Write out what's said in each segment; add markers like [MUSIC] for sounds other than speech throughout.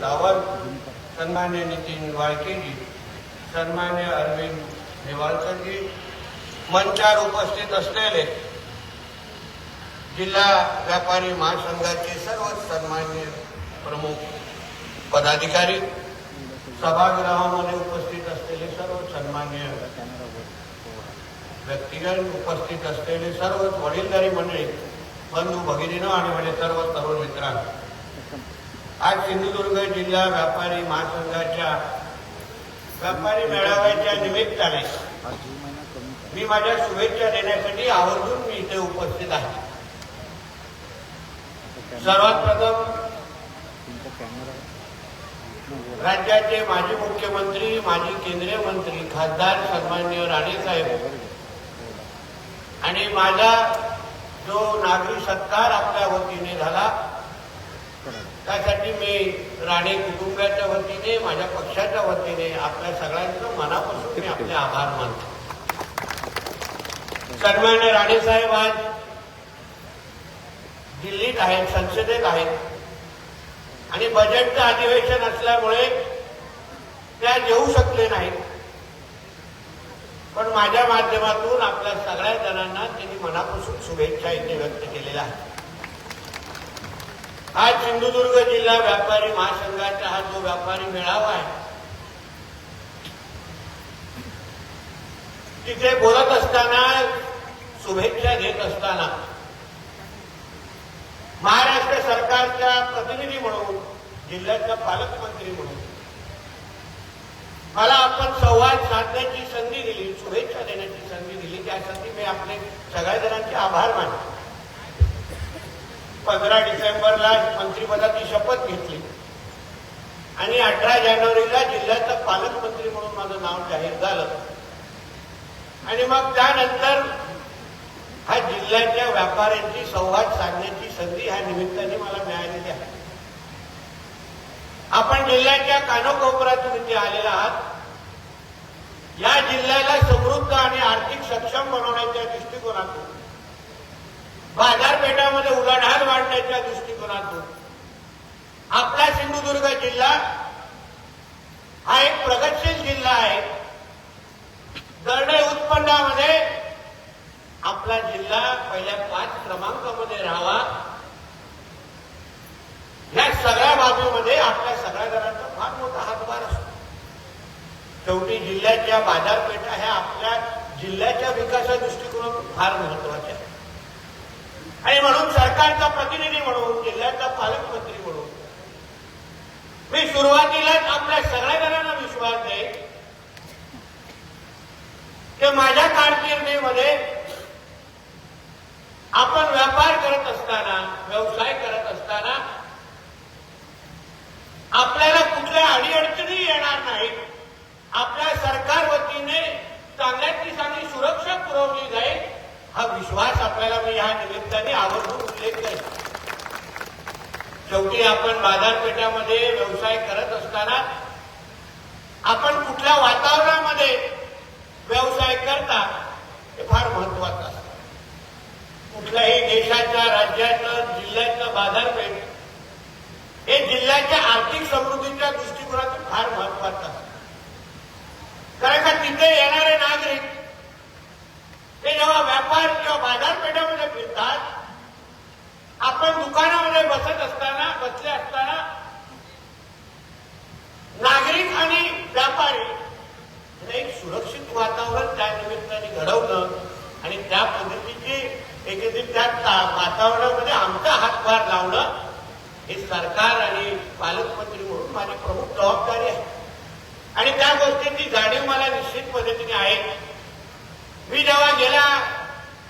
सावंत सन्मान्य नितीन वाळकेजी सन्मान्य अरविंद नेवाळकरजी मंचावर उपस्थित असलेले जिल्हा व्यापारी महासंघाचे सर्व सन्मान्य प्रमुख पदाधिकारी सभागृहामध्ये उपस्थित असलेले सर्व सन्मान्य व्यक्तिगत उपस्थित असलेले सर्व वडीलधारी मंडळी बंधू भगिनीनं आणि माझे सर्व तरुण मित्रांनो आज सिंधुदुर्ग जिल्हा व्यापारी महासंघाच्या व्यापारी मेळाव्याच्या निमित्ताने मी माझ्या शुभेच्छा देण्यासाठी आवर्जून मी इथे उपस्थित आहे. सर्वात प्रथम राज्याचे माजी मुख्यमंत्री माजी केंद्रीय मंत्री खासदार सन्मान्य राणेसाहेब आणि माझा जो नागरी सत्कार आपल्या वतीने झाला त्यासाठी मी राणे कुटुंबाच्या वतीने माझ्या पक्षाच्या वतीने आपल्या सगळ्यांचं मनापासून मी आपले आभार मानतो. सन्मान्य राणेसाहेब आज दिल्लीत आहेत संसदेत आहेत. आणि बजेटचं अधिवेशन असल्यामुळे त्या येऊ शकले नाहीत. पण माझ्या माध्यमातून आपल्या सगळ्या जणांना त्यांनी मनापासून शुभेच्छा इथे व्यक्त केलेल्या आहेत. आज सिंधुदुर्ग जिल्हा व्यापारी महासंघाचा हा जो व्यापारी मेळावा आहे तिथे बोलत असताना शुभेच्छा देत असताना महाराष्ट्र सरकारच्या प्रतिनिधी म्हणून जिल्ह्याचा पालकमंत्री म्हणून मला आपण संवाद साधण्याची संधी दिली शुभेच्छा देण्याची संधी दिली. त्यासाठी मी आपले सगळ्या जणांचे आभार मानतो. पंधरा डिसेंबरला मंत्रिपदाची शपथ घेतली. आणि अठरा जानेवारीला जिल्ह्याचा पालकमंत्री म्हणून माझं नाव जाहीर झालं. आणि मग त्यानंतर हा जिल्ह्याच्या व्यापाऱ्यांची संवाद साधण्याची संधी ह्या निमित्ताने मला मिळालेली आहे. आपण जिल्ह्याच्या कानोकोपऱ्यातून इथे आलेला आहात या जिल्ह्याला समृद्ध आणि आर्थिक सक्षम बनवण्याच्या दृष्टिकोनातून बाजारपेठामध्ये उलाढाल वाढण्याच्या दृष्टिकोनातून. आपला सिंधुदुर्ग जिल्हा हा एक प्रगतशील जिल्हा आहे. दरडे उत्पन्नामध्ये आपला जिल्हा पहिल्या पाच क्रमांकामध्ये राहावा. या सगळ्या बाबीमध्ये आपल्या सगळ्या जणांचा फार मोठा हातभार असतो. शेवटी जिल्ह्याच्या बाजारपेठा ह्या आपल्या जिल्ह्याच्या विकासा दृष्टिकोनातून फार महत्त्वाच्या आहेत. आणि म्हणून सरकारचा प्रतिनिधी म्हणून जिल्ह्याचा पालकमंत्री म्हणून. मी सुरुवातीलाच आपल्या सगळ्या जणांना विश्वास देईन की माझ्या कारकिर्दीमध्ये आपण व्यापार करत असताना व्यवसाय करत असताना आपल्याला कुठल्या अडीअडचणी येणार नाहीत. आपल्या सरकार वतीने चांगल्यातली चांगली सुरक्षा पुरवली जाईल. हा विश्वास आपल्याला मी या निमित्ताने आवर्जून उल्लेख करेन शेवटी आपण बाजारपेठामध्ये व्यवसाय करत असताना आपण कुठल्या वातावरणामध्ये व्यवसाय करता हे फार महत्वाचं असतं. कुठल्याही देशाच्या राज्याचं जिल्ह्याचं बाजारपेठ हे जिल्ह्याच्या आर्थिक समृद्धीच्या दृष्टिकोनातून फार महत्वाचं असतं. कारण का तिथे येणारे नागरिक ते जेव्हा व्यापार किंवा बाजारपेठामध्ये फिरतात आपण दुकानामध्ये बसत असताना बसले असताना नागरिक आणि व्यापारी एक सुरक्षित वातावरण त्या निमित्ताने घडवलं आणि त्या पद्धतीची एकत्रित त्या वातावरणामध्ये आमचा हातभार लावणं हे सरकार आणि पालकमंत्री म्हणून माझी प्रमुख जबाबदारी आहे. आणि त्या गोष्टीची जाणीव मला निश्चित पद्धतीने आहे. मी जेव्हा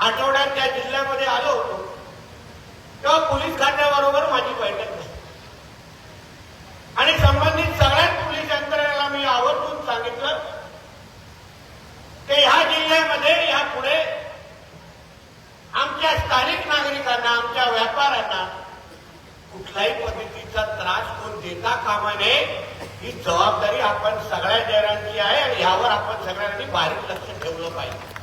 आठवड्यात त्या जिल्ह्यामध्ये आलो होतो तेव्हा पोलीस खात्याबरोबर माझी बैठक झाली. आणि संबंधित सगळ्याच पोलीस यंत्रणेला मी आवर्जून सांगितलं की ह्या जिल्ह्यामध्ये यापुढे आमच्या स्थानिक नागरिकांना आमच्या व्यापाऱ्यांना कुठल्याही पद्धतीचा त्रास कोण देता कामा नये ही जबाबदारी आपण सगळ्या जणांची आहे आणि यावर आपण सगळ्यांनी बारीक लक्ष ठेवलं पाहिजे.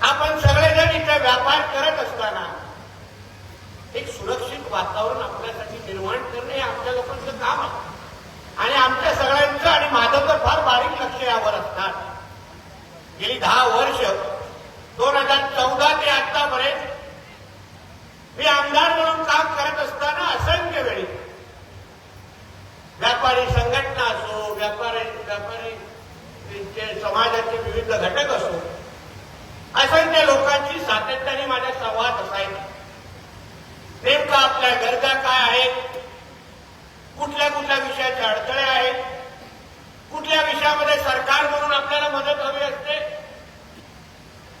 आपण सगळेजण इथे व्यापार करत असताना एक सुरक्षित वातावरण आपल्यासाठी निर्माण करणे हे आमच्या लोकांचं काम आहे आणि आमच्या सगळ्यांचं आणि माझं तर फार बारीक लक्ष यावर असतात गेली दहा वर्ष दोन हजार चौदा ते आतापर्यंत मी आमदार म्हणून काम करत असताना असंख्य वेळी व्यापारी संघटना असो व्यापारी व्यापारी त्यांचे समाजाचे विविध घटक असो असंख्य लोकांची सातत्याने माझ्या संवाद असायचा. नेमका आपल्या गरजा काय आहेत? कुठल्या कुठल्या विषयाच्या अडथळे आहेत? कुठल्या विषयामध्ये सरकार म्हणून आपल्याला मदत हवी असते?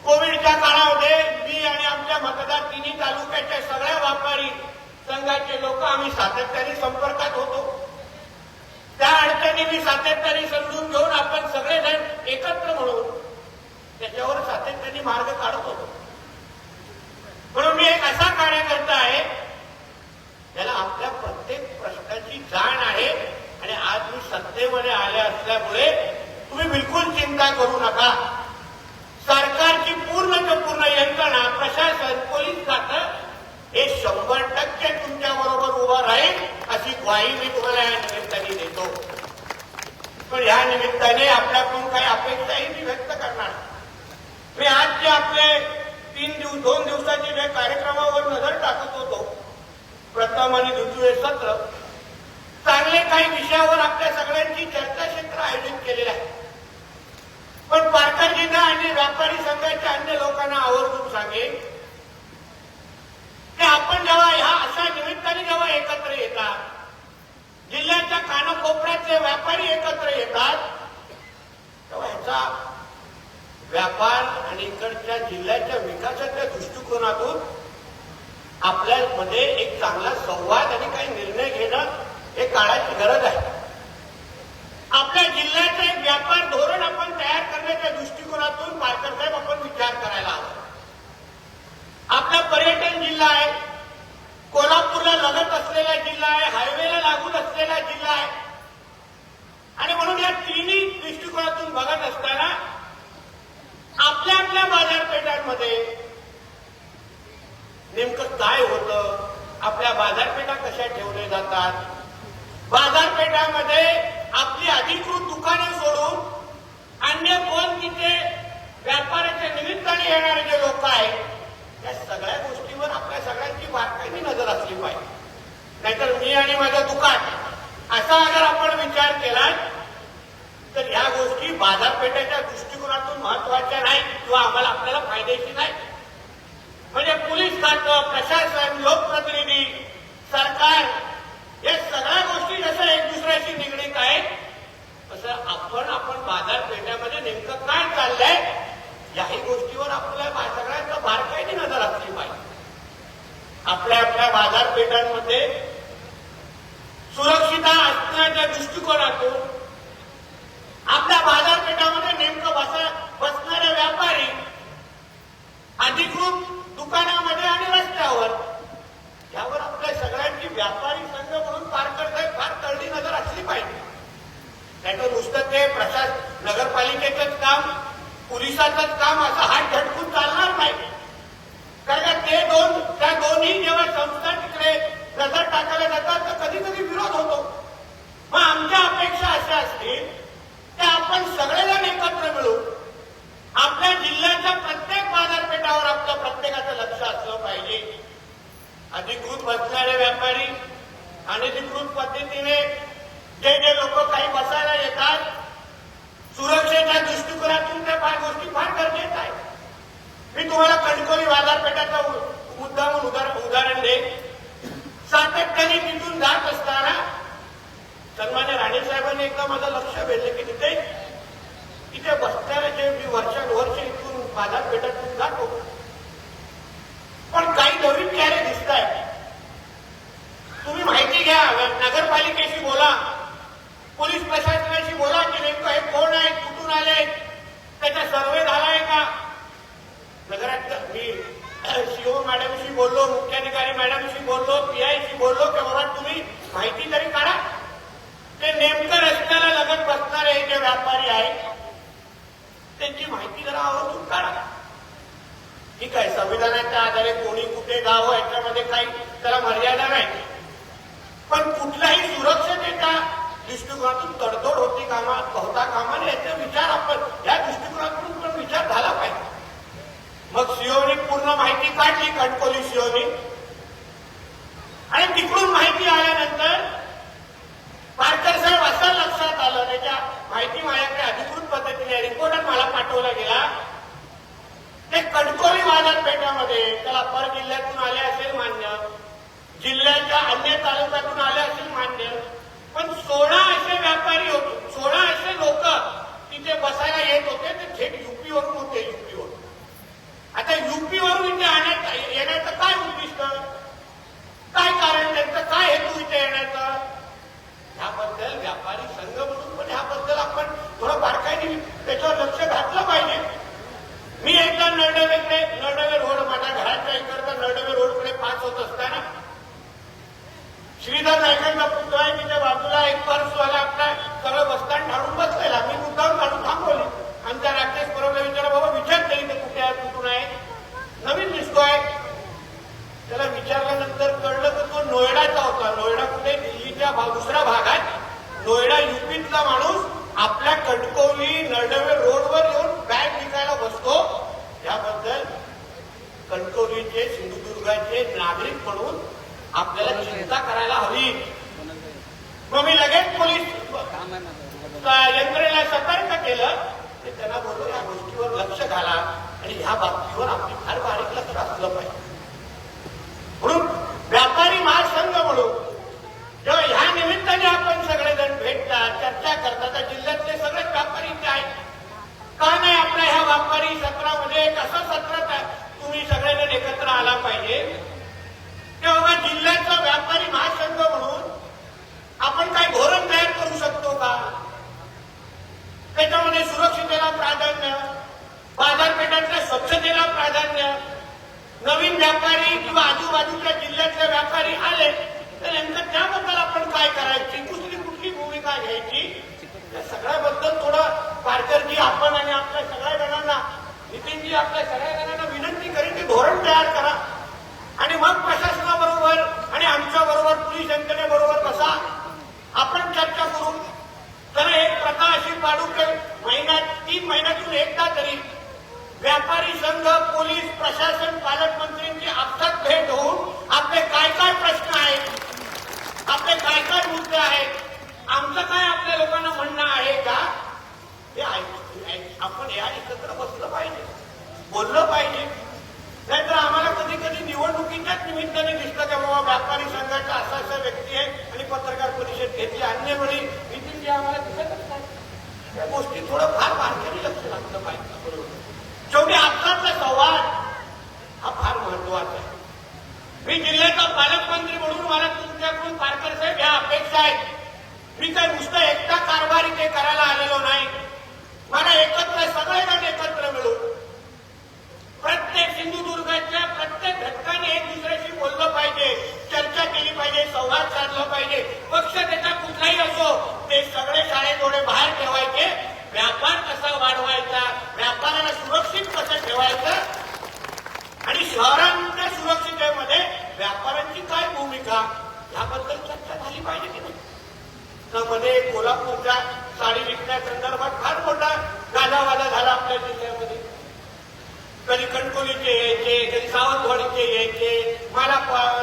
कोविडच्या काळामध्ये मी आणि आमच्या मतदार तिन्ही तालुक्याच्या सगळ्या व्यापारी संघाचे लोक आम्ही सातत्याने संपर्कात होतो. त्या अडचणी मी सातत्याने समजून घेऊन आपण सगळेजण एकत्र म्हणून त्याच्यावर सातत्याने मार्ग काढत होतो म्हणून मी एक असा कार्यकर्ता आहे त्याला आपल्या प्रत्येक प्रश्नाची जाण आहे आणि आज मी सत्तेमध्ये आले असल्यामुळे तुम्ही बिलकुल चिंता करू नका सरकारची पूर्णच्या पूर्ण यंत्रणा प्रशासन पोलीस खातं हे शंभर टक्के तुमच्या बरोबर उभं राहील अशी ग्वाही मी तुम्हाला या निमित्ताने देतो पण या निमित्ताने आपल्याकडून काही अपेक्षाही मी व्यक्त करणार मी आज जे आपले तीन दिवस दोन दिवसाचे जे कार्यक्रमावर नजर टाकत होतो प्रथम आणि द्वितीय सत्र चांगले काही विषयावर आपल्या सगळ्यांची चर्चाक्षेत्र आयोजित केलेलं आहे पण पालघर जिल्हा आणि व्यापारी संघाच्या अन्य लोकांना आवर्जून सांगेन की आपण जेव्हा ह्या अशा निमित्ताने जेव्हा एकत्र येतात जिल्ह्याच्या कानाकोपऱ्यातले व्यापारी एकत्र येतात तेव्हा ह्याचा व्यापार आणि इकडच्या जिल्ह्याच्या विकासाच्या दृष्टिकोनातून आपल्यामध्ये एक चांगला संवाद आणि काही निर्णय घेणं हे काळाची गरज आहे. आपल्या जिल्ह्याचं एक व्यापार धोरण आपण तयार करण्याच्या दृष्टिकोनातून पालकर साहेब आपण विचार करायला हवा. आपला पर्यटन जिल्हा आहे कोल्हापूरला लगत असलेला जिल्हा आहे हायवेला लागून असलेला जिल्हा आहे आणि म्हणून या तिन्ही दृष्टिकोनातून बघत असताना आपल्या आपल्या बाजारपेठांमध्ये नेमकं काय होतं आपल्या बाजारपेठा कशा ठेवल्या बाजारपेठामध्ये आपली अधिकृत दुकाने सोडून अन्य कोण तिथे व्यापाराच्या निमित्ताने येणारे जे लोक आहेत त्या सगळ्या गोष्टीवर आपल्या सगळ्यांची बारकाईने नजर असली पाहिजे. नाहीतर मी आणि माझं दुकान असा अगर आपण विचार केला तर या गोष्टी बाजारपेठेच्या दृष्टिकोनातून महत्त्वाच्या नाही किंवा आम्हाला आपल्याला फायदेशीर नाही म्हणजे पोलीस खातं प्रशासन लोकप्रतिनिधी सरकार या सगळ्या गोष्टी जसं एक दुसऱ्याशी निगडीत आहेत तसं आपण आपण बाजारपेठेमध्ये नेमकं काय चाललंय याही गोष्टीवर आपल्या बा- सगळ्यांचा बारकाईने नजर असली पाहिजे आपल्या आपल्या बाजारपेठांमध्ये सुरक्षिता असण्याच्या दृष्टिकोनातून आपल्या बाजारपेठामध्ये नेमकं बसा बसणारे व्यापारी अधिकृत दुकानामध्ये आणि रस्त्यावर यावर आपल्या सगळ्यांची व्यापारी संघ म्हणून पारकर साहेब फार तळडी नजर असली पाहिजे नाहीतर नुसतं ते प्रशासन नगरपालिकेचंच काम पोलिसाचंच काम असं हात झटकून चालणार नाही कारण का ते दोन त्या दोन्ही जेव्हा संस्था तिकडे नजर जातात तर कधी कधी विरोध होतो. मग आमच्या अपेक्षा अशा असतील की आपण सगळेजण एकत्र मिळू आपल्या जिल्ह्याच्या प्रत्येक बाजारपेठावर आपल्या प्रत्येकाचं लक्ष असलं पाहिजे. अधिकृत बसणारे व्यापारी अनधिकृत पद्धतीने जे जे लोक काही बसायला येतात सुरक्षेच्या दृष्टिकोनातून त्या फार गोष्टी फार गरजेच्या आहेत. मी तुम्हाला कणकोली बाजारपेठाचा मुद्दा म्हणून उदाहरण देईन. सातत्याने तिथून जात असताना सन्मान्य राणे साहेबांनी एकदा माझं लक्ष वेधलं की तिथे तिथे बसणारे जे मी वर्षानुवर्ष इथून बाजारपेठातून जातो पण काही नवीन चेहरे दिसत आहेत तुम्ही माहिती घ्या नगरपालिकेशी बोला पोलीस प्रशासनाशी बोला की नेमकं हे कोण आहे कुठून आले त्याचा सर्वे झालाय का? नगरात मी [COUGHS] सीओ मॅडमशी बोललो मुख्याधिकारी मॅडमशी बोललो पीआयशी बोललो की बाबा तुम्ही माहिती तरी काढा. ते नेमकं रस्त्याला लगत बसणारे जे व्यापारी आहेत त्यांची माहिती जरा आवर्जून काढा. ठीक आहे संविधानाच्या आधारे कोणी कुठे जावं याच्यामध्ये काही त्याला मर्यादा नाही. पण दृष्टिकोनातून तडतोड होती कामा होता कामा याचा विचार आपण या दृष्टिकोनातून पण विचार झाला पाहिजे. मग सीओनी पूर्ण माहिती काढली कणकोली सीओनी. आणि तिकडून माहिती आल्यानंतर पारकर साहेब असं लक्षात आलं त्याच्या माहिती माझ्याकडे अधिकृत पद्धतीने रिपोर्टर मला पाठवला गेला. ते कणकोली बाजारपेठामध्ये त्याला पर जिल्ह्यातून आले असेल मान्य जिल्ह्याच्या अन्य तालुक्यातून आले असेल मान्य. पण सोळा असे व्यापारी होते सोळा असे लोक तिथे बसायला येत होते ते थेट युपीवरून होते. आता युपीवरून इथे आणण्यात येण्याचं काय उद्दिष्ट? काय कारण त्यांचं? काय हेतू इथे येण्याचं? ह्याबद्दल व्यापारी संघ म्हणून पण ह्याबद्दल आपण थोडं बारकाईने त्याच्यावर लक्ष घातलं पाहिजे. मी एकदा नरडवेकडे नरडवे रोड माझ्या घराच्या इकडचा नरडवे रोडकडे पास होत असताना श्रीधर नायकांचा पुतळा आहे तिच्या बाजूला एक पर्सवाला आपला सगळं बसताना ढाळून बसलेला मी मुद्दाम काढून थांबवले आमच्या राकेश परवला विचारा बाबा विचार तरी ते कुठे आहे कुठून आहे नवीन दिसतोय त्याला विचारल्यानंतर कळलं तर तो नोएडाचा होता नोएडा कुठे दिल्लीच्या भा- दुसऱ्या भागात नोएडा युपीतला माणूस आपल्या कटकोली नळदवे रोडवर येऊन बॅग विकायला बसतो. याबद्दल कणकवलीचे सिंधुदुर्गाचे नागरिक म्हणून आपल्याला चिंता करायला हवी. मग मी लगेच पोलीस यंत्रणेला सतर्क केलं. ते त्यांना बोललो या गोष्टीवर लक्ष घाला आणि ह्या बाबतीवर आपली फार बारीक लक्ष असलं पाहिजे. म्हणून व्यापारी महासंघ म्हणून जेव्हा ह्या निमित्ताने आपण सगळं करता चर्चा करता त्या जिल्ह्यातले सगळेच व्यापारी आहेत. का नाही आपल्या ह्या व्यापारी सत्रामध्ये म्हणजे एक असं सत्र तुम्ही सगळ्यांना एकत्र आला पाहिजे? तेव्हा जिल्ह्याचा व्यापारी महासंघ म्हणून आपण काही धोरण तयार करू शकतो का? त्याच्यामध्ये सुरक्षितेला प्राधान्य बाजारपेठांच्या स्वच्छतेला प्राधान्य नवीन व्यापारी किंवा आजूबाजूच्या जिल्ह्यातले व्यापारी आले तर नेमकं त्याबद्दल आपण काय करायची? कुठली भूमिका घ्यायची? या सगळ्याबद्दल थोडं पारकरजी आपण आणि आपल्या सगळ्या जणांना नितीनजी आपल्या सगळ्या जणांना विनंती करेन की धोरण तयार करा. आणि मग प्रशासनाबरोबर आणि आमच्या बरोबर पोलीस यंत्रणेबरोबर बसा. आपण चर्चा करू. तर एक प्रथा अशी पाडू की महिन्यात तीन महिन्यातून एकदा तरी व्यापारी संघ पोलीस प्रशासन पालकमंत्र्यांची आपसात भेट होऊन आपले काय काय प्रश्न आहेत आपले काय काय मुद्दे आहेत आमचं काय आपल्या लोकांना म्हणणं आहे का? हे आपण या एकत्र बसलं पाहिजे. बोललं पाहिजे. नाहीतर आम्हाला कधी कधी निवडणुकीच्याच निमित्ताने दिसतं की बाबा व्यापारी संघाचा असा असा व्यक्ती आहे आणि पत्रकार परिषद घेतली अन्य वेळी जे आम्हाला दिसतच नाही या गोष्टी थोडं फार बारकाईने लक्ष लागलं पाहिजे. बरोबर. शेवटी आत्ताचा संवाद हा फार महत्त्वाचा आहे मी जिल्ह्याचा पालकमंत्री म्हणून मला तुमच्याकडून पारकर साहेब या अपेक्षा आहेत मी काय नुसतं एकटा कारभार इथे करायला आलेलो नाही मला एकत्र सगळेजण एकत्र मिळून प्रत्येक सिंधुदुर्गाच्या प्रत्येक घटकाने एक दुसऱ्याशी बोललं पाहिजे चर्चा केली पाहिजे संवाद साधला पाहिजे. पक्ष त्याचा कुठलाही असो ते सगळे शाळेजोडे बाहेर ठेवायचे. व्यापार कसा वाढवायचा? व्यापाराला सुरक्षित कसं ठेवायचं? आणि शहरांच्या सुरक्षिततेमध्ये व्यापाऱ्यांची काय भूमिका? याबद्दल चर्चा झाली पाहिजे की नाही? तर मध्ये कोल्हापूरच्या साडी विकण्यासंदर्भात फार मोठा गाजावाजा झाला आपल्या जिल्ह्यामध्ये कधी कणकोलीचे यायचे कधी सावंतवाडीचे यायचे मला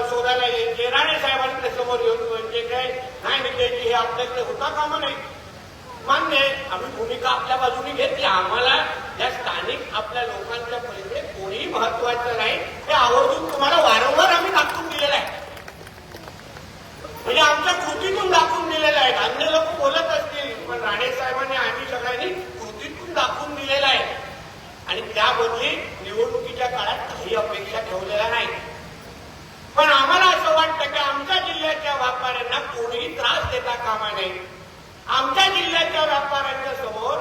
शोधायला यायचे राणे साहेबांकडे समोर येऊन म्हणजे काय? नाही म्हणजे हे आपल्याकडे होता कामा नाही मान्य आहे आम्ही भूमिका आपल्या बाजूने घेतली. आम्हाला या स्थानिक आपल्या लोकांच्या पहिले कोणीही महत्वाचं नाही. हे आवर्जून तुम्हाला वारंवार आम्ही दाखवून दिलेलं आहे. म्हणजे आमच्या कृतीतून दाखवून दिलेलं आहे. अन्य लोक बोलत असतील पण राणे साहेबांनी आम्ही सगळ्यांनी कृतीतून दाखवून दिलेलं आहे. आणि त्याबद्दल निवडणुकीच्या काळात काही अपेक्षा ठेवलेल्या नाही पण आम्हाला असं वाटतं की आमच्या जिल्ह्याच्या व्यापाऱ्यांना कोणीही त्रास देता कामा नये. आमच्या जिल्ह्याच्या व्यापाऱ्यांच्या समोर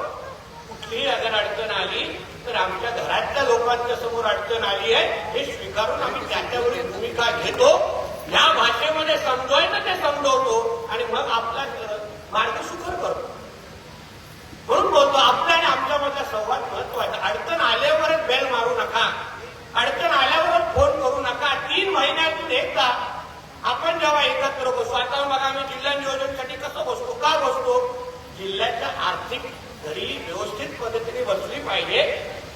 कुठलीही अगर अडचण आली तर आमच्या घरातल्या लोकांच्या समोर अडचण आली आहे हे स्वीकारून आम्ही त्याच्यावरील भूमिका घेतो. या भाषेमध्ये समजवायचं ते समजवतो आणि मग आपला मार्ग सुकर करतो. म्हणून बोलतो आपल्या आणि आमच्यामधला संवाद महत्त्वाचा अडचण आल्यावरच बेल मारू नका. अडचण आल्यावर महिन्यातून एकदा आपण जेव्हा एकत्र बसतो आता मग आम्ही जिल्हा नियोजनसाठी कसं बसतो का बसतो? जिल्ह्याच्या आर्थिक घरी व्यवस्थित पद्धतीने बसली पाहिजे.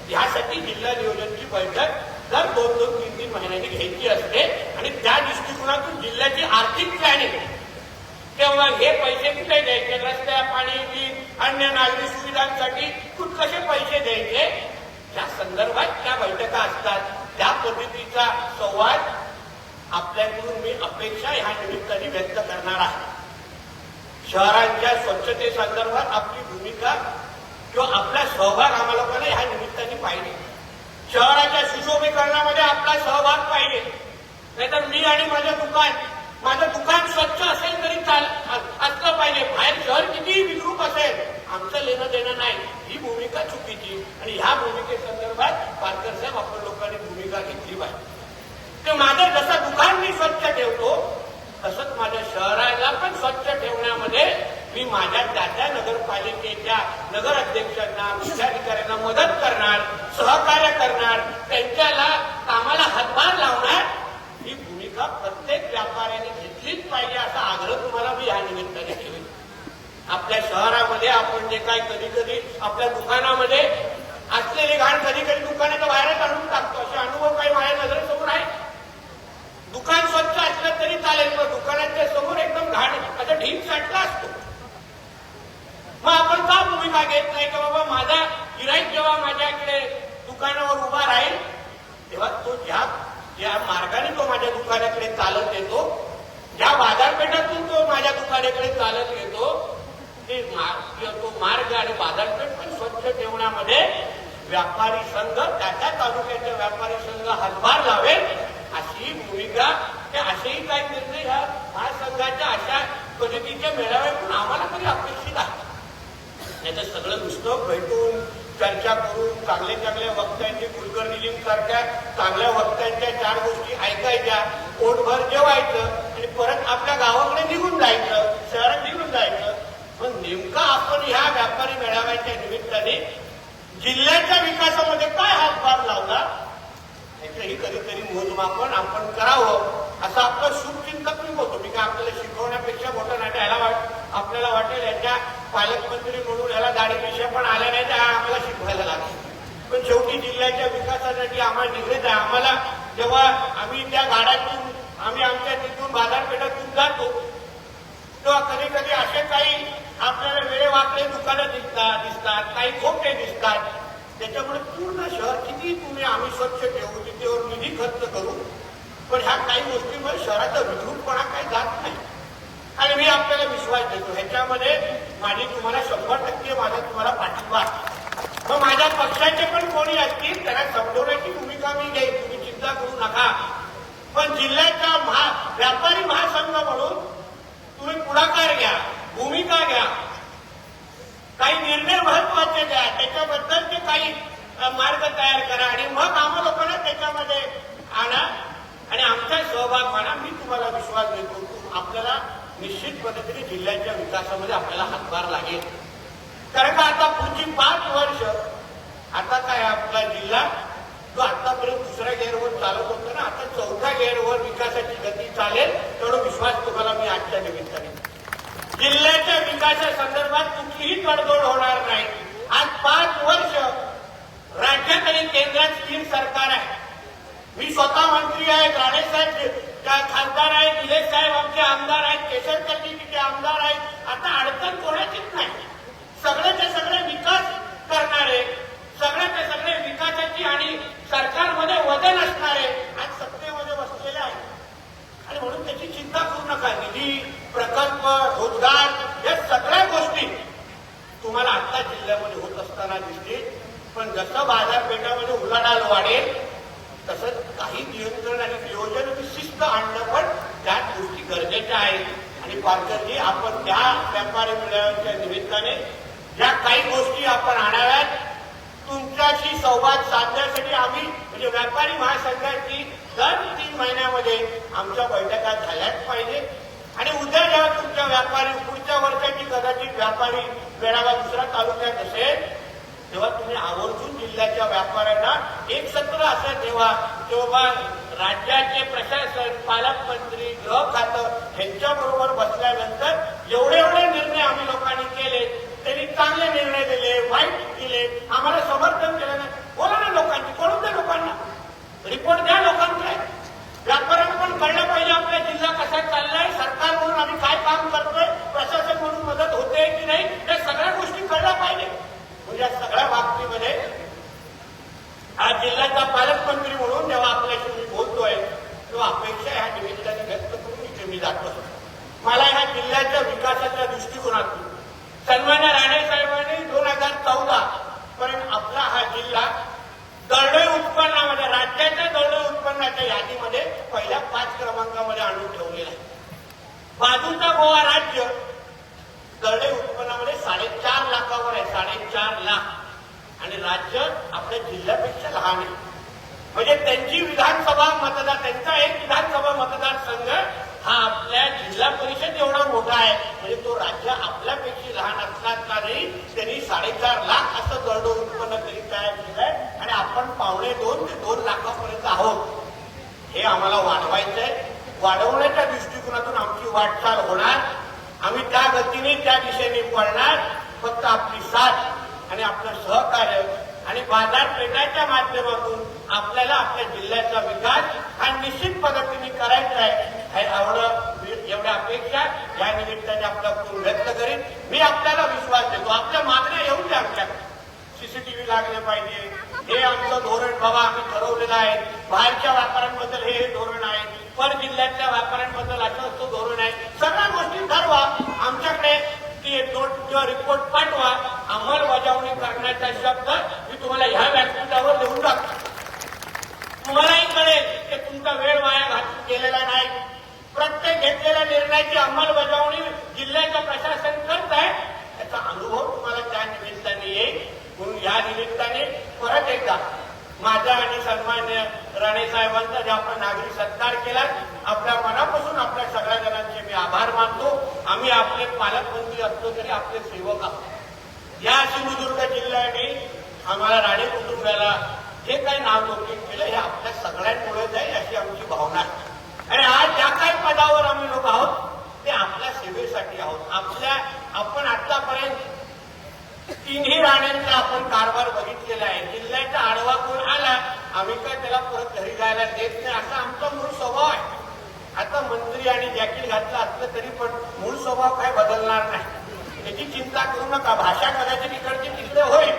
यासाठी जिल्हा नियोजनची बैठक दर दोन दोन तीन तीन महिन्यांनी घ्यायची असते. आणि त्या दृष्टिकोनातून जिल्ह्याची आर्थिक प्लॅनिंग तेव्हा हे पैसे कुठे द्यायचे? रस्त्या पाणी वीज अन्य नागरी सुविधांसाठी कसे पैसे द्यायचे? या संदर्भात त्या बैठका असतात. त्या पद्धतीचा संवाद आपल्याकडून मी अपेक्षा ह्या निमित्ताने व्यक्त करणार आहे. शहरांच्या स्वच्छतेसंदर्भात आपली भूमिका किंवा आपला सहभाग आम्हाला पण ह्या निमित्ताने पाहिजे? शहराच्या सुशोभीकरणामध्ये आपला सहभाग पाहिजे. नाहीतर मी आणि माझं दुकान माझं दुकान स्वच्छ असेल तरी चाल असलं पाहिजे. बाहेर शहर कितीही विद्रूप असेल आमचं लेणं देणं नाही. ही भूमिका चुकीची. आणि ह्या भूमिकेसंदर्भात पारकर साहेब आपण लोकांनी भूमिका घेतली पाहिजे. की माझं जसं दुकान मी स्वच्छ ठेवतो तसंच माझ्या शहराला पण स्वच्छ ठेवण्यामध्ये मी माझ्या त्या त्या नगरपालिकेच्या नगर अध्यक्षांना मुख्याधिकाऱ्यांना मदत करणार सहकार्य करणार त्यांच्याला कामाला हातभार लावणार ही भूमिका प्रत्येक व्यापाऱ्याने घेतलीच पाहिजे असा आग्रह तुम्हाला मी या निमित्ताने ठेवेन आपल्या शहरामध्ये आपण जे काय कधी कधी आपल्या दुकानामध्ये असलेली घाण कधी कधी दुकानाच्या बाहेरच आणून टाकतो असे अनुभव काही माझ्या नजरेसमोर आहे दुकान स्वच्छ असलं तरी चालेल पण दुकानाच्या समोर एकदम घाण असा ढीक साठला असतो. मग आपण का भूमिका घेत नाही? की बाबा माझा गिराईक जेव्हा माझ्याकडे दुकानावर उभा राहील तेव्हा तो ज्या ज्या मार्गाने तो माझ्या दुकानाकडे चालत येतो ज्या बाजारपेठातून तो माझ्या दुकानाकडे चालत येतो ते मार्ग तो मार्ग आणि बाजारपेठ पण स्वच्छ ठेवण्यामध्ये व्यापारी संघ त्या त्या तालुक्याचे व्यापारी संघ हातभार लावेल. अशी भूमिका ते असेही काही निर्णय ह्या महासंघाच्या अशा पद्धतीच्या मेळाव्यातून आम्हाला तरी अपेक्षित आहे. नाही सगळं नुसतं भेटून चर्चा करून चांगले चांगल्या वक्त्यांची कुलकर्णी सारख्या चांगल्या वक्त्यांच्या चार गोष्टी ऐकायच्या पोटभर जेवायचं आणि परत आपल्या गावाकडे निघून जायचं शहरात निघून जायचं. पण नेमका आपण ह्या व्यापारी मेळाव्याच्या निमित्ताने जिल्ह्याच्या विकासामध्ये काय हातभार लावला? याचंही कधीतरी मोजमापन आपण करावं. असं आपलं शुभचिंतक मी होतो. मी काय आपल्याला शिकवण्यापेक्षा मोठं नाही याला वाट आपल्याला वाटेल याच्या पालकमंत्री म्हणून याला दाढीपेक्षा विषय पण आल्या नाही त्या आम्हाला शिकवायला लागेल. पण शेवटी जिल्ह्याच्या विकासासाठी आम्हाला निघत आहे आम्हाला जेव्हा आम्ही त्या गाड्यातून आम्ही आमच्या तिथून बाजारपेठातून जातो तेव्हा कधी कधी असे काही आपल्याला वेळे वाकडे दुकानं दिसतात दिसतात काही खोटे दिसतात. त्याच्यामुळे पूर्ण शहर किती तुम्ही आम्ही स्वच्छ ठेवू तिथेवर निधी खर्च करू पण ह्या काही गोष्टींवर शहराचा विद्रूपपणा काही जात नाही. आणि मी आपल्याला विश्वास देतो ह्याच्यामध्ये माझी तुम्हाला शंभर टक्के माझा तुम्हाला पाठिंबा मग माझ्या पक्षाचे पण कोणी असतील त्यांना समजवण्याची भूमिका मी घेईन तुम्ही चिंता करू नका. पण जिल्ह्याचा महा व्यापारी महासंघ म्हणून तुम्ही पुढाकार घ्या भूमिका घ्या. काही निर्णय महत्त्वाचे द्या त्याच्याबद्दलचे काही मार्ग तयार करा आणि मग आम्हा लोकांना त्याच्यामध्ये आणा. आणि आमचा सहभाग म्हणा मी तुम्हाला विश्वास देतो आपल्याला निश्चित पद्धतीने जिल्ह्याच्या विकासामध्ये आपल्याला हातभार लागेल. कारण का आता पुढची पाच वर्ष आता काय आपला जिल्हा जो आतापर्यंत दुसऱ्या गेअरवर चालत होता ना आता चौथ्या गेअरवर विकासाची गती चालेल तेवढा विश्वास तुम्हाला मी आजच्या निमित्ताने जिल्ह्याच्या विकासासंदर्भात कुठलीही तडजोड होणार नाही. आज पाच वर्ष राज्यात आणि केंद्रात स्थिर सरकार आहे. मी स्वतः मंत्री आहे राणेसाहेब त्या खासदार आहेत निलेश साहेब आमचे आमदार आहेत केशरकरजी तिथे आमदार आहेत. आता अडचण कोणाची नाही सगळ्याचे सगळे विकास करणारे सगळ्याचे सगळे विकासाची आणि सरकारमध्ये वजन असणारे आज सत्तेमध्ये बसलेले आहेत आणि म्हणून त्याची चिंता करू नका निधी प्रकल्प रोजगार या सगळ्या गोष्टी तुम्हाला आता जिल्ह्यामध्ये होत असताना दिसतील. पण जसं बाजारपेठामध्ये उलाढाल वाढेल तसंच काही नियंत्रण आणि नियोजन शिस्त आणणं पण त्या गोष्टी गरजेच्या आहेत. आणि पालकरजी आपण त्या व्यापारी मेळाव्याच्या निमित्ताने ज्या काही गोष्टी आपण आणाव्यात तुमच्याशी संवाद साधण्यासाठी आम्ही म्हणजे व्यापारी महासंघाची दर तीन महिन्यामध्ये आमच्या बैठका झाल्याच पाहिजे सध्या ज्या तुमच्या व्यापारी पुढच्या वर्षाची कदाचित व्यापारी वेळाला दुसरा तालुक्यात असेल तेव्हा तुम्ही आवर्जून जिल्ह्याच्या व्यापाऱ्यांना एक सत्र असं तेव्हा तेव्हा राज्याचे प्रशासन पालकमंत्री गृह खातं ह्यांच्याबरोबर बसल्यानंतर एवढे एवढे निर्णय आम्ही लोकांनी केले त्यांनी चांगले निर्णय दिले वाईट दिले आम्हाला समर्थन केलं नाही बोला ना लोकांची कळून द्या लोकांना? रिपोर्ट द्या लोकांकडे. प्रकरण पण कळलं पाहिजे आपल्या जिल्हा कसा चाललाय सरकार म्हणून आम्ही काय काम करतोय प्रशासन म्हणून मदत होते की नाही या सगळ्या गोष्टी कळल्या पाहिजे. म्हणजे या सगळ्या बाबतीमध्ये आज जिल्ह्याचा पालकमंत्री पावणे दोन ते दोन लाखापर्यंत आहोत. हे आम्हाला वाढवायचंय. वाढवण्याच्या दृष्टिकोनातून आमची वाटचाल होणार. आम्ही त्या गतीने त्या दिशेने पळणार. फक्त आपली साथ आणि आपलं सहकार्य आणि बाजारपेठाच्या माध्यमातून आपल्याला आपल्या जिल्ह्याचा विकास हा निश्चित पद्धतीने करायचा आहे हे एवढं एवढ्या अपेक्षा. या निमित्ताने आपला व्यक्त करीन. मी आपल्याला विश्वास देतो. आपल्या मागण्या येऊन द्या आमच्याकडे सीसीटीव्ही लागले पाहिजे. हे आमचं धोरण बाबा आम्ही ठरवलेलं आहे. बाहेरच्या व्यापाऱ्यांबद्दल हे हे धोरण आहे. पर जिल्ह्यातल्या व्यापाऱ्यांबद्दल असं असं धोरण आहे. सगळ्या गोष्टी ठरवा. आमच्याकडे ती नोट किंवा रिपोर्ट पाठवा. अंमलबजावणी करण्याचा शब्द मी तुम्हाला ह्या व्यासपीठावर लिहून टाकतो तुम्हालाही कळेल की तुमचा वेळ वाया घातून गेलेला नाही प्रत्येक घेतलेल्या निर्णयाची अंमलबजावणी जिल्ह्याचं प्रशासन करत आहे त्याचा अनुभव तुम्हाला त्या निमित्ताने येईल म्हणून या निमित्ताने परत एकदा माझा आणि सन्मान्य राणे साहेबांचा जे आपण नागरिक सत्कार केला आपल्या मनापासून आपल्या सगळ्या जणांचे मी आभार मानतो. आम्ही आपले पालकमंत्री असतो तरी आपले सेवक आहोत. या सिंधुदुर्ग जिल्ह्याने आम्हाला राणे कुटुंबाला जे काही नाव लौकिक केलं हे आपल्या सगळ्यांमुळे जाईल अशी आमची भावना आहे. आणि आज ज्या काही पदावर आम्ही लोक आहोत ते आपल्या सेवेसाठी आहोत. आपल्या आपण आतापर्यंत तिन्ही राण्यांचा आपण कारभार बघितलेला आहे जिल्ह्याचा आडवा कोण आला आम्ही काय त्याला आपल्याला देत नाही. असा आमचा मूळ स्वभाव आहे. आता मंत्री आणि जॅकेट घातलं असलं तरी पण मूळ स्वभाव काय बदलणार नाही. त्याची चिंता करू नका. भाषा कदाचित इकडची तिकडे होईल.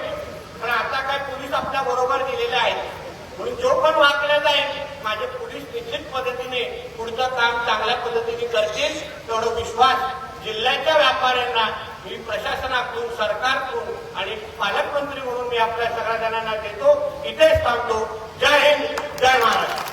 पण आता काय पोलीस आपल्या बरोबर दिलेले आहेत. म्हणून जो पण वाकला जाईल माझे पोलीस निश्चित पद्धतीने पुढचं काम चांगल्या पद्धतीने करतील. तेवढा विश्वास जिल्ह्याच्या व्यापाऱ्यांना मी प्रशासनाकडून सरकारकडून आणि पालकमंत्री म्हणून मी आपल्या सगळ्या जणांना देतो. इथेच थांबतो. जय हिंद. जय महाराष्ट्र